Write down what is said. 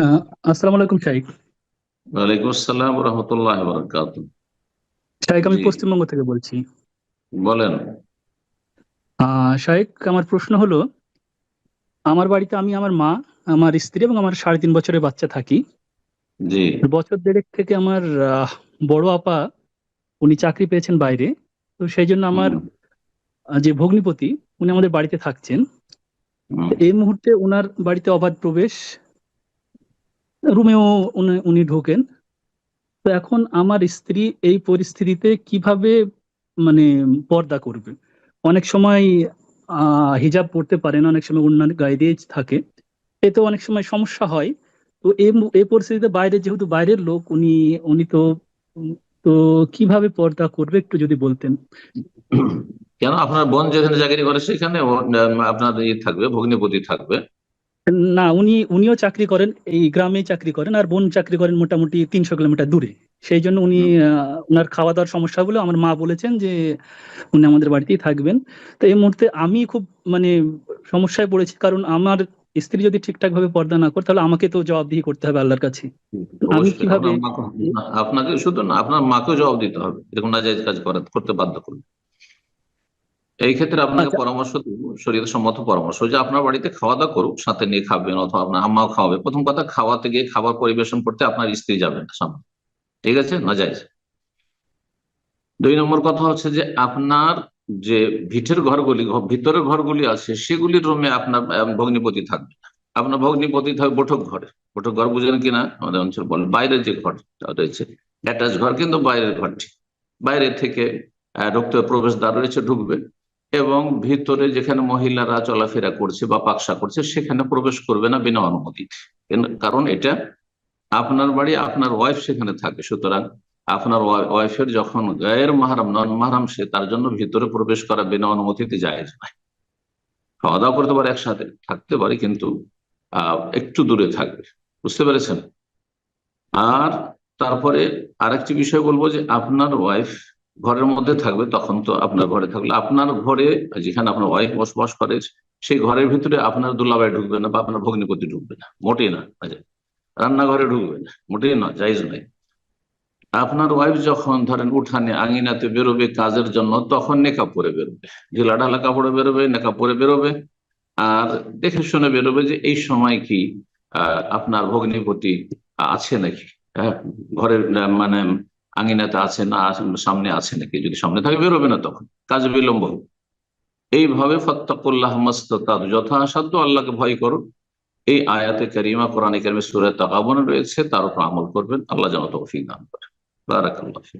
আহ, আসসালামু আলাইকুম শাইক ওয়ালাইকুম আসসালাম রহমতুল্লাহ বরকাত শাইক আমি পশ্চিমবঙ্গ থেকে বলছি। বলেন। শাইক আমার প্রশ্ন হলো আমার বাড়িতে আমি আমার মা আমার স্ত্রী এবং আমার সাড়ে তিন বছরের বাচ্চা থাকি। জি। বছর দেড়েক থেকে আমার বড় আপা উনি চাকরি পেয়েছেন বাইরে। তো সেই জন্য আমার যে ভগ্নিপতি উনি আমাদের বাড়িতে থাকছেন। এই মুহূর্তে ওনার বাড়িতে অবাধ প্রবেশ রুমেও উনি ঢোকেন। তো এখন আমার স্ত্রী এই পরিস্থিতিতে কীভাবে মানে পর্দা করবে? অনেক সময় হিজাব পড়তে পারে না অনেক সময় অন্যান্য গায়ে দিয়ে থাকে। এতে অনেক সময় সমস্যা হয়। তো এই পরিস্থিতিতে বাইরে, যেহেতু বাইরের লোক, উনি উনি তো তো কীভাবে পর্দা করবে একটু যদি বলতেন? কেন? আপনার বোন যেখানে চাকরি করে সেখানে আপনার ইয়ে থাকবে, ভগ্নিপতি থাকবে। না উনি উনিও চাকরি করেন এই গ্রামেই চাকরি করেন আর বোন চাকরি করেন মোটামুটি তিনশো কিলোমিটার দূরে। সেই জন্য উনি ওনার খাওয়া দাওয়ার সমস্যা বলে আমার মা বলেছেন যে উনি আমাদের বাড়িতেই থাকবেন। তো এই মুহূর্তে আমি খুব মানে সমস্যায় পড়েছি কারণ আমার স্ত্রী যদি ঠিকঠাক ভাবে পর্দা না করে তাহলে আমাকে তো জবাবদিহি করতে হবে আল্লাহর কাছে। আমি কীভাবে আপনাকে শুধু না আপনার মাকেও জবাব দিতে হবে। এরকম নাজাইজ কাজ করা করতে বাধ্য করবে এই ক্ষেত্রে আপনাকে আচ্ছা। পরামর্শ দেবো শরীর সম্মত পরামর্শ যে আপনার বাড়িতে খাওয়া দাওয়া করুক সাথে নিয়ে খাবেন অথবা আপনার আম্মাও খাওয়াবে। প্রথম কথা খাওয়াতে গিয়ে খাবার পরিবেশন করতে আপনার স্ত্রী যাবেন না সামনে। ঠিক আছে? নাজাইজ দুই নম্বর কথা হচ্ছে যে আপনার যে ভিটের ঘরগুলি ভিতরের ঘরগুলি আছে সেগুলির রুমে আপনার ভগ্নিপতি থাকবে। না আপনার ভগ্নিপতি থাকবে বৈঠক ঘরে। বৈঠক ঘর বুঝেন কিনা আমাদের অঞ্চল বলেন বাইরের যে ঘর রয়েছে অ্যাটাচ ঘর কিন্তু বাইরের ঘরটি। বাইরে থেকে ঢুকতে প্রবেশদ্বার রয়েছে ঢুকবে। এবং ভিতরে যেখানে মহিলারা চলাফেরা করছে বা পাকসা করছে, সেখানে প্রবেশ করবে না বিনা অনুমতিতে কারণ এটা আপনার বাড়ি, আপনার ওয়াইফ সেখানে থাকে। সুতরাং আপনার ওয়াইফের যখন গায়ের মাহারাম, নন মাহারাম, সে তার জন্য ভিতরে প্রবেশ করা বিনা অনুমতিতে যায় খাওয়া দাওয়া করতে পারে একসাথে, থাকতে পারে, কিন্তু একটু দূরে থাকবে। বুঝতে পেরেছেন? আর তারপরে আরেকটি বিষয় বলব যে, আপনার ওয়াইফ ঘরের মধ্যে থাকবে, তখন তো আপনার ঘরে থাকলে আপনার ঘরে যেখানে আপনার ওয়াইফ বসবাস করে, সেই ঘরের ভিতরে আপনার দুলাভাই ঢুকবে না বা আপনার ভগ্নিপতি ঢুকবে না। মোটেই না রান্নাঘরে ঢুকবে না, মোটেই না জাইজ নাই। আপনার ওয়াইফ যখন ধরেন উঠানে আঙিনাতে বেরোবে কাজের জন্য, তখন নেকাব পরে বেরোবে। ঢিলা ঢালা কাপড়ে বেরোবে, নেকাব পরে বেরোবে। আর দেখে শুনে বেরোবে যে এই সময় কি আপনার ভগ্নিপতি আছে নাকি? হ্যাঁ ঘরের মানে আঙিনাতে আছে না সামনে আছে নাকি? যদি সামনে থাকে বেরোবে না তখন। কাজ বিলম্ব হবে। এইভাবে ফত্তাকুল্লাহ মাস্তাতাত যথাসাধ্য আল্লাহকে ভয় করুন এই আয়াতে কারিমা, কোরআন কারিমে সুরে তাকাবনে রয়েছে। তার উপর আমল করবেন। আল্লাহ যেন তৌফিক দান করে। বারাকাল্লাহ।